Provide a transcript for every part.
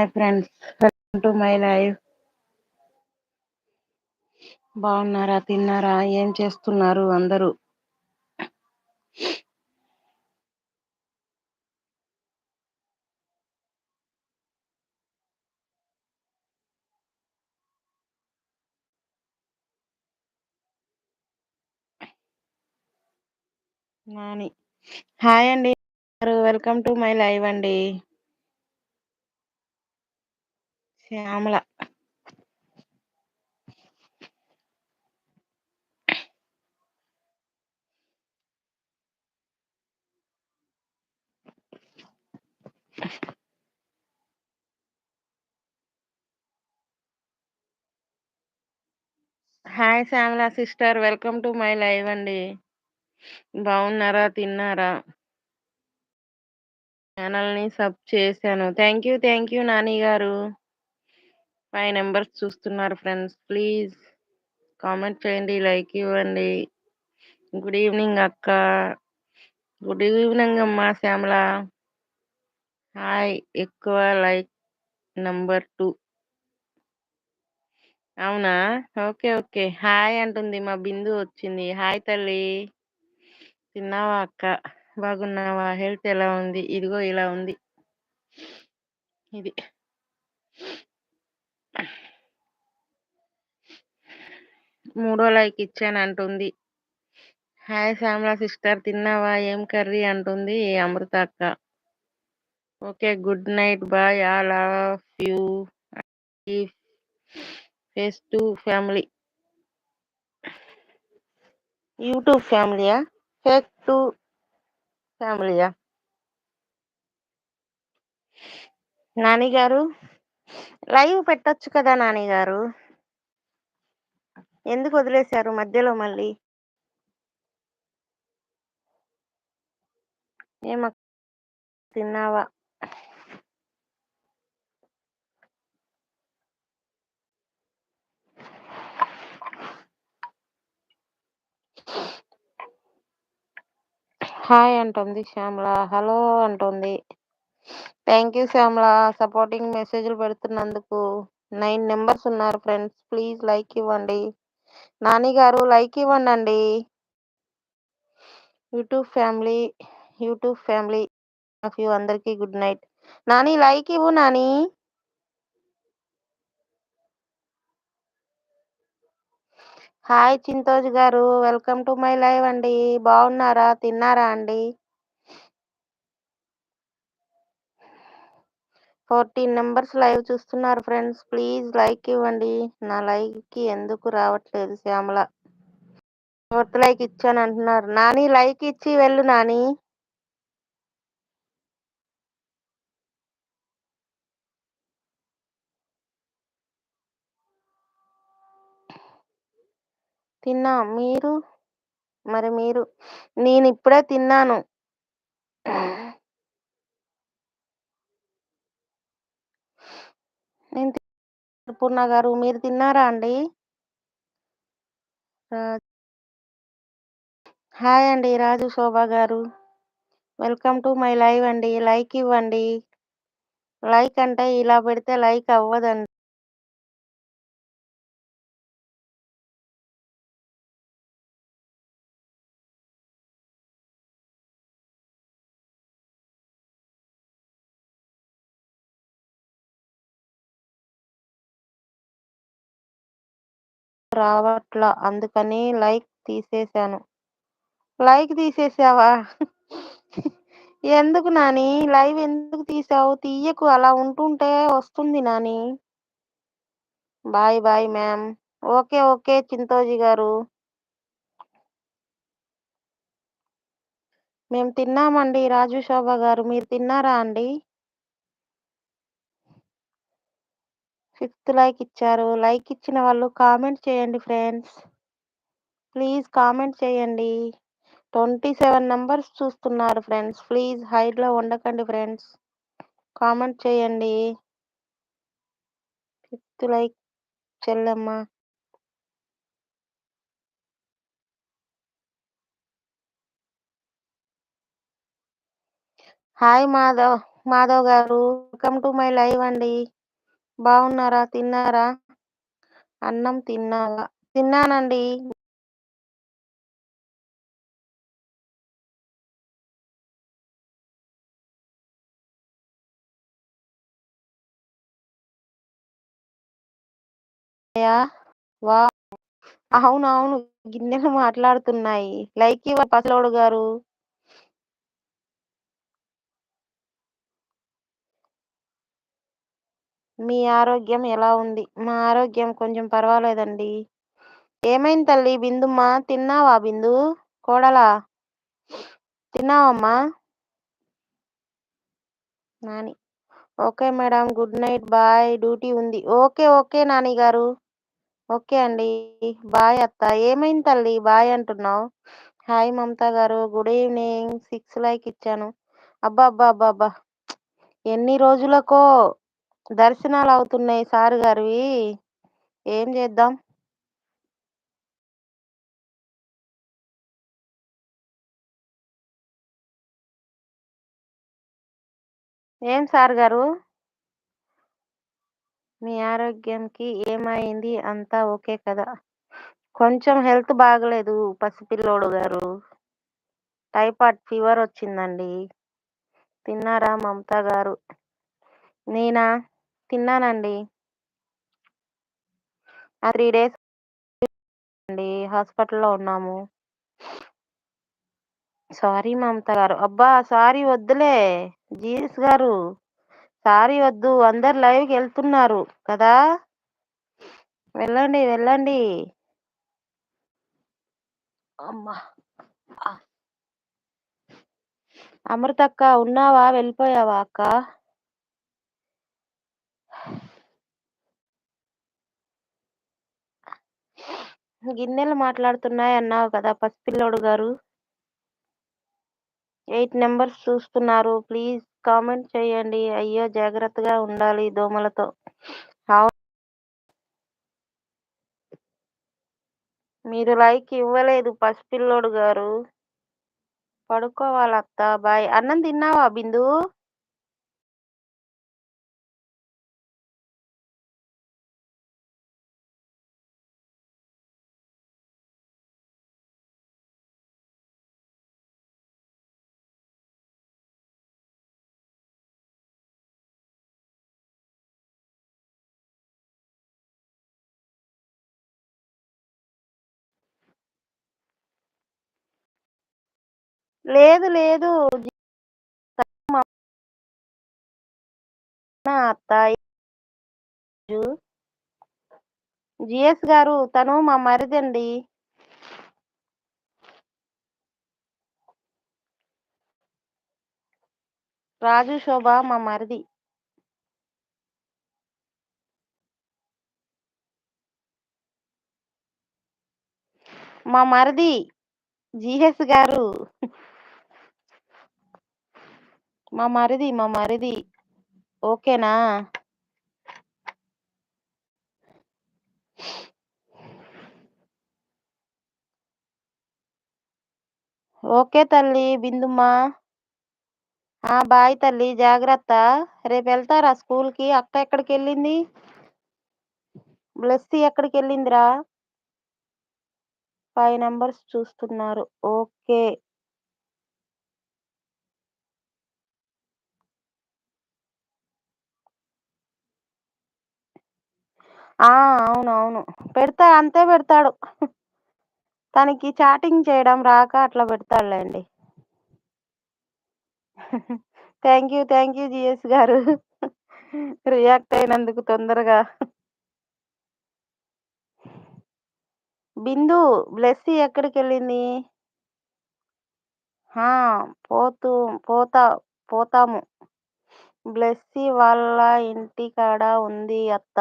Hi friends welcome to my life బాగున్నారా? తిన్నారా? ఏం చేస్తున్నారు అందరూ? నాని. హాయ్ అండి. వెల్కమ్ టు మై లైవ్ అండి. Shyamala. Hi Shyamala sister welcome to my live అండి. బాగున్నారా తిన్నారా? ఛానల్ని సబ్ చేశాను. Thank you thank you Nani గారు ఫైవ్ నెంబర్స్ చూస్తున్నారు ఫ్రెండ్స్. ప్లీజ్ కామెంట్ చేయండి లైక్ ఇవ్వండి. గుడ్ ఈవినింగ్ అక్క. గుడ్ ఈవినింగ్ అమ్మా శ్యామల. హాయ్ ఎక్కువ లైక్ నంబర్ టూ. అవునా? Okay okay. హాయ్ అంటుంది మా బిందు వచ్చింది. హాయ్ తల్లి. తిన్నావా అక్క? బాగున్నావా? హెల్త్ ఎలా ఉంది? ఇదిగో ఇలా ఉంది. ఇది. మూడో లైక్ ఇచ్చాను అంటుంది. హాయ్ శ్యామల సిస్టర్ తిన్నావా? ఏం కర్రీ? అంటుంది అమృత అక్క. Okay good night bye all of you. Face to family. YouTube ఫ్యామిలీయా? Fake to ఫ్యామిలీయా? నాని గారు లైవ్ పెట్టొచ్చు కదా నాని గారు ఎందుకు వదిలేశారు మధ్యలో మళ్ళీ? ఏమ తిన్నావా? హాయ్ అంటుంది శ్యామల. హలో అంటుంది. Thank you Shyamala. సపోర్టింగ్ మెసేజ్లు పెడుతున్నందుకు. నైన్ నెంబర్స్ ఉన్నారు ఫ్రెండ్స్ ప్లీజ్ లైక్ ఇవ్వండి. నాని గారు లైక్ ఇవ్వండి YouTube family YouTube family of you అందరికీ గుడ్ నైట్. నాని లైక్ ఇవ్వు నాని. హాయ్ చింతోజ్ గారు వెల్కమ్ టు మై లైవ్ అండి. బాగున్నారా? తిన్నారా అండి? ఫోర్టీన్ నెంబర్స్ లైవ్ చూస్తున్నారు ఫ్రెండ్స్. ప్లీజ్ లైక్ ఇవ్వండి. నా లైక్కి ఎందుకు రావట్లేదు శ్యామల? ఫోర్త్ లైక్ ఇచ్చాను అంటున్నారు. నాని లైక్ ఇచ్చి వెళ్ళు నాని. తిన్నా. మీరు? మరి మీరు? నేను ఇప్పుడే తిన్నాను. నేను పూర్ణ గారు మీరు తిన్నారా అండి? హాయ్ అండి రాజు శోభ గారు. వెల్కమ్ టు మై లైవ్ అండి. లైక్ ఇవ్వండి. లైక్ అంటే ఇలా పెడితే లైక్ అవ్వదండి. రావట్లా అందుకని లైక్ తీసేశాను లైక్ తీసేసావా? ఎందుకు నాని? లైవ్ ఎందుకు తీసావు? తీయకు అలా ఉంటుంటే వస్తుంది Nani. Bye bye ma'am. Okay okay Chintoji గారు. మేము తిన్నామండి రాజు శోభ గారు. మీరు తిన్నారా అండి? ఫిఫ్త్ లైక్ ఇచ్చారు. లైక్ ఇచ్చిన వాళ్ళు కామెంట్ చేయండి ఫ్రెండ్స్. ప్లీజ్ కామెంట్ చేయండి. ట్వంటీ సెవెన్ నంబర్స్ చూస్తున్నారు ఫ్రెండ్స్. ప్లీజ్ హైడ్లో ఉండకండి ఫ్రెండ్స్. కామెంట్ చేయండి. ఫిఫ్త్ లైక్ చెల్లెమ్మ. హాయ్ మాధవ్ మాధవ్ గారు. వెల్కమ్ టు మై లైవ్ అండి. బాగున్నారా తిన్నారా? అన్నం తిన్నావా? తిన్నానండి. యా వా. గిన్నెలు మాట్లాడుతున్నాయి. లైక్ ఇవ్వ పసలోడు గారు. మీ ఆరోగ్యం ఎలా ఉంది? మా ఆరోగ్యం కొంచెం పర్వాలేదండి. ఏమైంది తల్లి? బిందుమ్మా తిన్నావా బిందు కోడలా? తిన్నావమ్మా? Nani. Okay madam good night bye. Duty ఉంది. ఓకే ఓకే నాని గారు. ఓకే అండి. బాయ్ అత్త. ఏమైంది తల్లి? బాయ్ అంటున్నావు. హాయ్ మమతా గారు. Good evening. సిక్స్ లైక్ ఇచ్చాను. అబ్బా అబ్బా అబ్బా అబ్బా. ఎన్ని రోజులకో దర్శనాలు అవుతున్నాయి సారు గారివి. ఏం చేద్దాం? ఏం సార్ గారు? మీ ఆరోగ్యంకి ఏమైంది? అంతా ఓకే కదా. కొంచెం హెల్త్ బాగలేదు పసిపిల్లోడు గారు. టైఫాయిడ్ ఫీవర్ వచ్చిందండి. తిన్నారా మమతా గారు? నేనా? తిన్నానండి. ఆ త్రీ డేస్ అండి హాస్పిటల్లో ఉన్నాము. సారీ మమత గారు. అబ్బా! సారీ వద్దులే. జీస్ గారు సారీ వద్దు. అందరు లైవ్కి వెళ్తున్నారు కదా? వెళ్ళండి వెళ్ళండి. అమ్మా! అమృత అక్క ఉన్నావా? వెళ్ళిపోయావా అక్క? గిన్నెలు మాట్లాడుతున్నాయి అన్నావు కదా పసిపిల్లోడు గారు. ఎయిట్ నెంబర్స్ చూస్తున్నారు. ప్లీజ్ కామెంట్ చేయండి. అయ్యో జాగ్రత్తగా ఉండాలి దోమలతో. మీరు లైక్ ఇవ్వలేదు పసిపిల్లోడు గారు. పడుకోవాలత్తా. బాయ్. అన్నం తిన్నావా బిందు? లేదు లేదు. అత్తా జిఎస్ గారు తను మా మరిదండి. రాజు శోభ మా మరిది. మా మరిది జిఎస్ గారు. మా మరిది మా మరిది. ఓకేనా? ఓకే తల్లి బిందుమా ఆ బాయ్ తల్లి జాగ్రత్త. రేపు వెళ్తారా స్కూల్కి అక్క ఎక్కడికి వెళ్ళింది బ్లెస్సి ఎక్కడికి వెళ్ళిందిరా ఫైవ్ నెంబర్స్ చూస్తున్నారు. ఓకే. ఆ అవునవును. పెడతా అంతే పెడతాడు. తనకి చాటింగ్ చేయడం రాక అట్లా పెడతాడులేండి. Thank you thank you GS గారు. రియాక్ట్ అయినందుకు తొందరగా. బిందు బ్లెస్సీ ఎక్కడికి వెళ్ళింది ఆ పోతూ పోతా పోతాము. బ్లెస్సీ వాళ్ళ ఇంటికాడ ఉంది అత్త.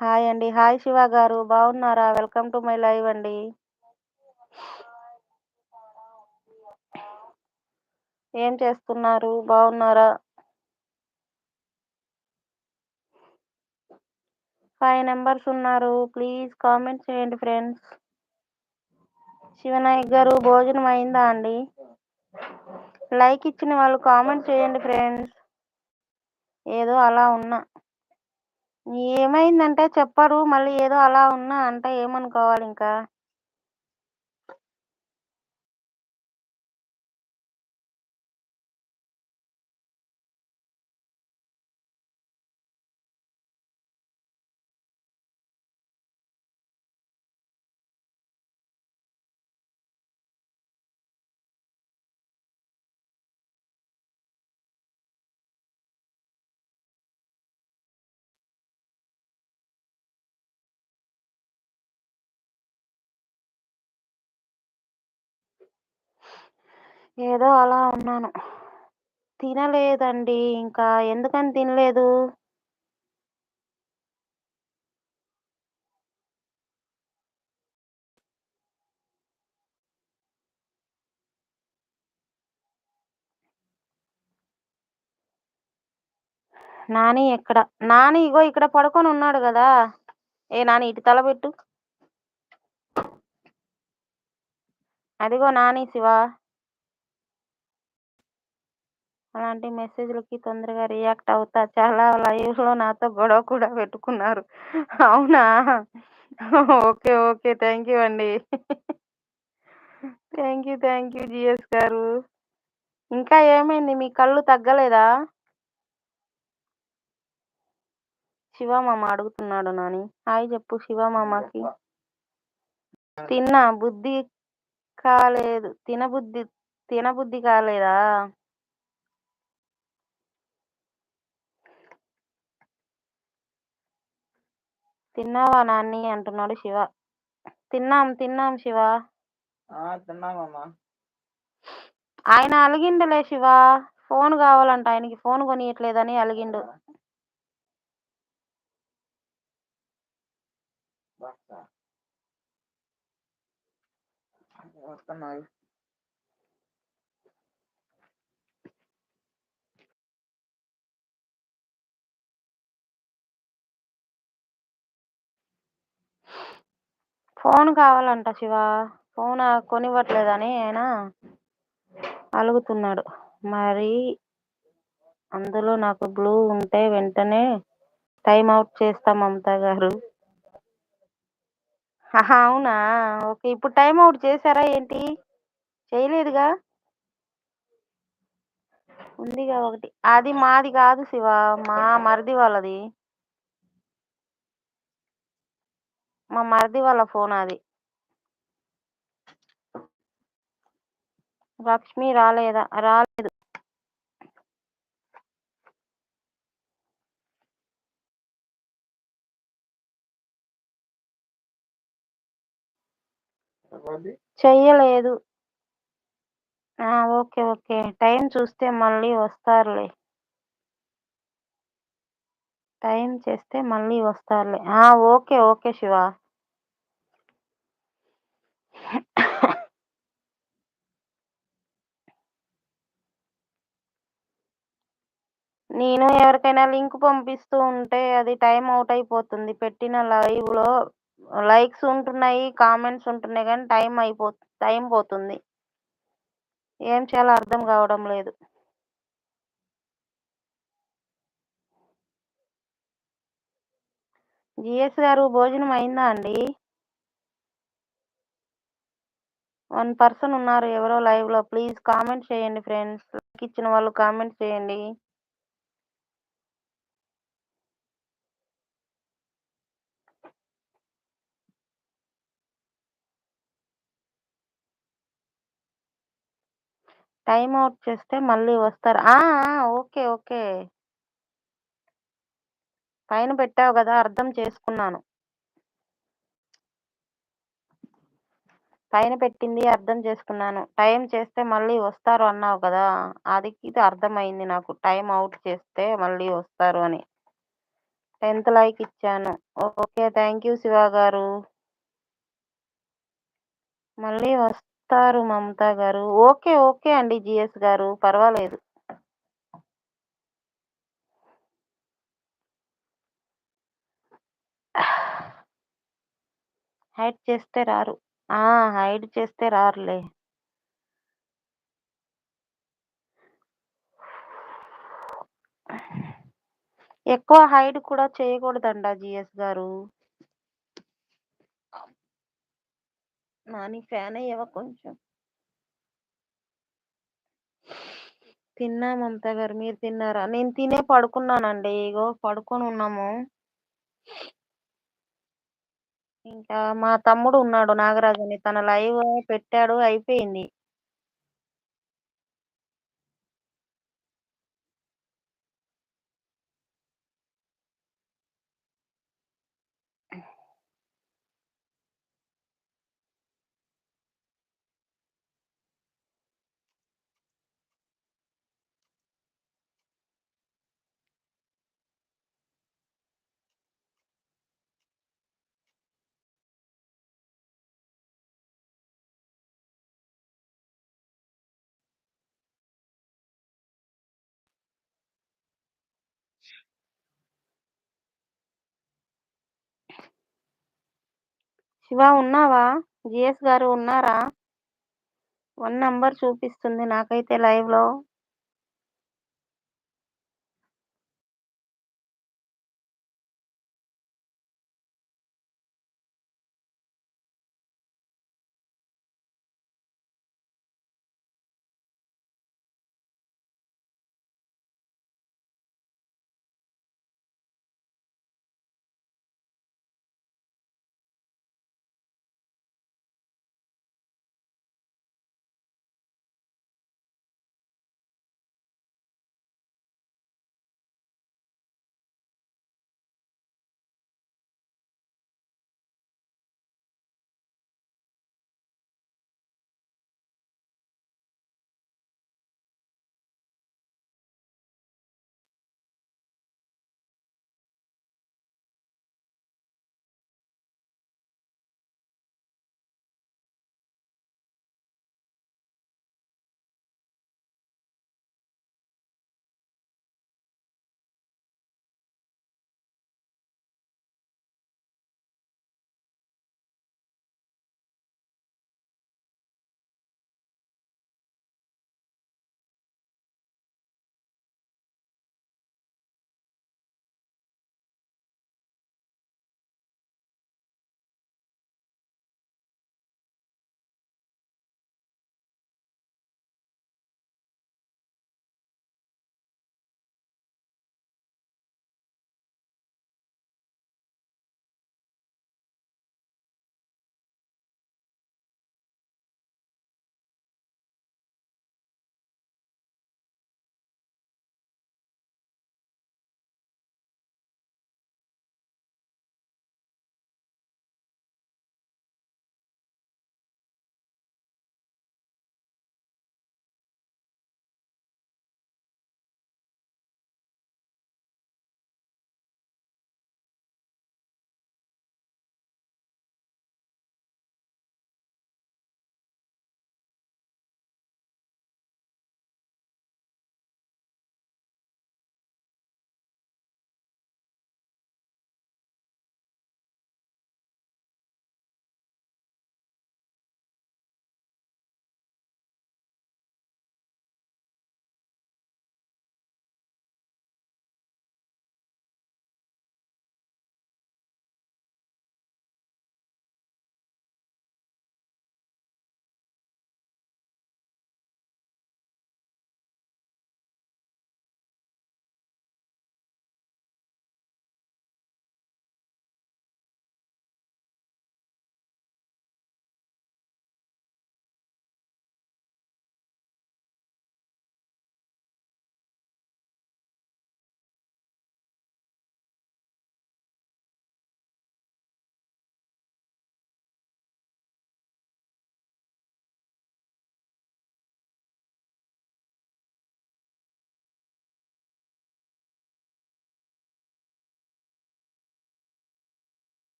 హాయ్ అండి. హాయ్ శివ గారు. బాగున్నారా? వెల్కమ్ టు మై లైవ్ అండి. ఏం చేస్తున్నారు? బాగున్నారా? ఫైవ్ నెంబర్స్ ఉన్నారు. ప్లీజ్ కామెంట్ చేయండి ఫ్రెండ్స్. శివనాయక్ గారు భోజనం అయిందా అండి? లైక్ ఇచ్చిన వాళ్ళు కామెంట్ చేయండి ఫ్రెండ్స్. ఏదో అలా ఉన్నా. ఏమైందంటే చెప్పరు మళ్ళీ ఏదో అలా ఉన్నా అంటే ఏమనుకోవాలి ఇంకా? ఏదో అలా ఉన్నాను. తినలేదండి ఇంకా. ఎందుకని తినలేదు? నాని ఎక్కడ? నాని ఇగో ఇక్కడ పడుకొని ఉన్నాడు కదా. ఏ నాని ఇటు తలబెట్టు అదిగో నాని శివ. అలాంటి మెసేజ్లకి తొందరగా రియాక్ట్ అవుతా. చాలా లైవ్లో నాతో గొడవ కూడా పెట్టుకున్నారు. అవునా? Okay okay. థ్యాంక్ యూ అండి. Thank you thank you GS గారు. ఇంకా ఏమైంది? మీ కళ్ళు తగ్గలేదా? శివమామ అడుగుతున్నాడు నాని. హాయ్ చెప్పు శివమామకి. తిన్నా బుద్ధి కాలేదు. తినబుద్ధి తినబుద్ధి కాలేదా? తిన్నావా నాన్ని? అంటున్నాడు శివ. తిన్నాం తిన్నాం శివ. తిన్నామమ్మా. ఆయన అలిగిండులే శివ. ఫోన్ కావాలంట ఆయనకి ఫోన్ కొనియట్లేదని అలిగిండు. వస్తున్నాయి ఫోన్ కావాలంట శివ. ఫోన్ కొనివ్వట్లేదని ఆయన అలుగుతున్నాడు. మరి అందులో నాకు బ్లూ ఉంటే వెంటనే టైం అవుట్ చేస్తా మమతా గారు. ఆహా, అవునా? ఓకే ఇప్పుడు టైం అవుట్ చేశారా ఏంటి? చేయలేదుగా? ఉందిగా ఒకటి. అది మాది కాదు శివ మా మరిది వాళ్ళది. మా మరిది వాళ్ళ ఫోన్ అది. లక్ష్మి రాలేదా? రాలేదు. చెయ్యలేదు. Okay okay. టైం చూస్తే మళ్ళీ వస్తారులే. టైం చేస్తే మళ్ళీ వస్తారులే. ఆ, ఓకే ఓకే శివ. నేను ఎవరికైనా లింక్ పంపిస్తూ ఉంటే అది టైం అవుట్ అయిపోతుంది. పెట్టిన లైవ్లో లైక్స్ ఉంటున్నాయి కామెంట్స్ ఉంటున్నాయి కానీ టైం అయిపో టైం పోతుంది. ఏం చేయాలో అర్థం కావడం లేదు. జిఎస్ గారు భోజనం అయిందా అండి? వన్ పర్సన్ ఉన్నారు ఎవరో లైవ్లో. ప్లీజ్ కామెంట్ చేయండి ఫ్రెండ్స్. లైక్ ఇచ్చిన వాళ్ళు కామెంట్ చేయండి. టైం అవుట్ చేస్తే మళ్ళీ వస్తారు. Okay okay. పైన పెట్టావు కదా అర్థం చేసుకున్నాను. పైన పెట్టింది అర్థం చేసుకున్నాను. టైం చేస్తే మళ్ళీ వస్తారు అన్నావు కదా అది ఇది అర్థమైంది నాకు. టైం అవుట్ చేస్తే మళ్ళీ వస్తారు అని. టెన్త్ లైక్ ఇచ్చాను. ఓకే థ్యాంక్ యూ శివ గారు. మళ్ళీ వస్తారు మమతా గారు. ఓకే ఓకే అండి జిఎస్ గారు. పర్వాలేదు. హైడ్ చేస్తే రారు. ఆ హైడ్ చేస్తే రారులే. ఎక్కువ హైడ్ కూడా చేయకూడదండ జిఎస్ గారు. నాని ఫ్యాన్ అయ్యవా కొంచెం? తిన్నా మమత గారు మీరు తిన్నారా? నేను తినే పడుకున్నానండి ఇగో పడుకొని ఉన్నాము. ఇంకా మా తమ్ముడు ఉన్నాడు నాగరాజు అని తన లైవ్ పెట్టాడు అయిపోయింది. శివ ఉన్నావా? జిఎస్ గారు ఉన్నారా? వన్ నంబర్ చూపిస్తుంది నాకైతే లైవ్లో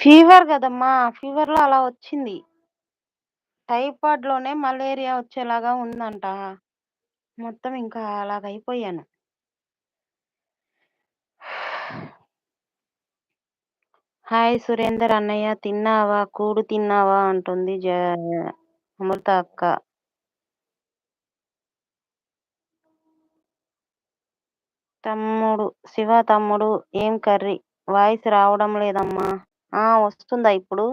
ఫీవర్ కదమ్మా ఫీవర్లో అలా వచ్చింది. టైఫాయిడ్లోనే మలేరియా వచ్చేలాగా ఉందంట. మొత్తం ఇంకా అలాగైపోయాను. హాయ్ సురేందర్ అన్నయ్య తిన్నావా? కూడు తిన్నావా? అంటుంది జ అమృత అక్క. తమ్ముడు శివ తమ్ముడు ఏం కర్రీ? వాయిస్ రావడం లేదమ్మా. ఆ వస్తుందా ఇప్పుడు?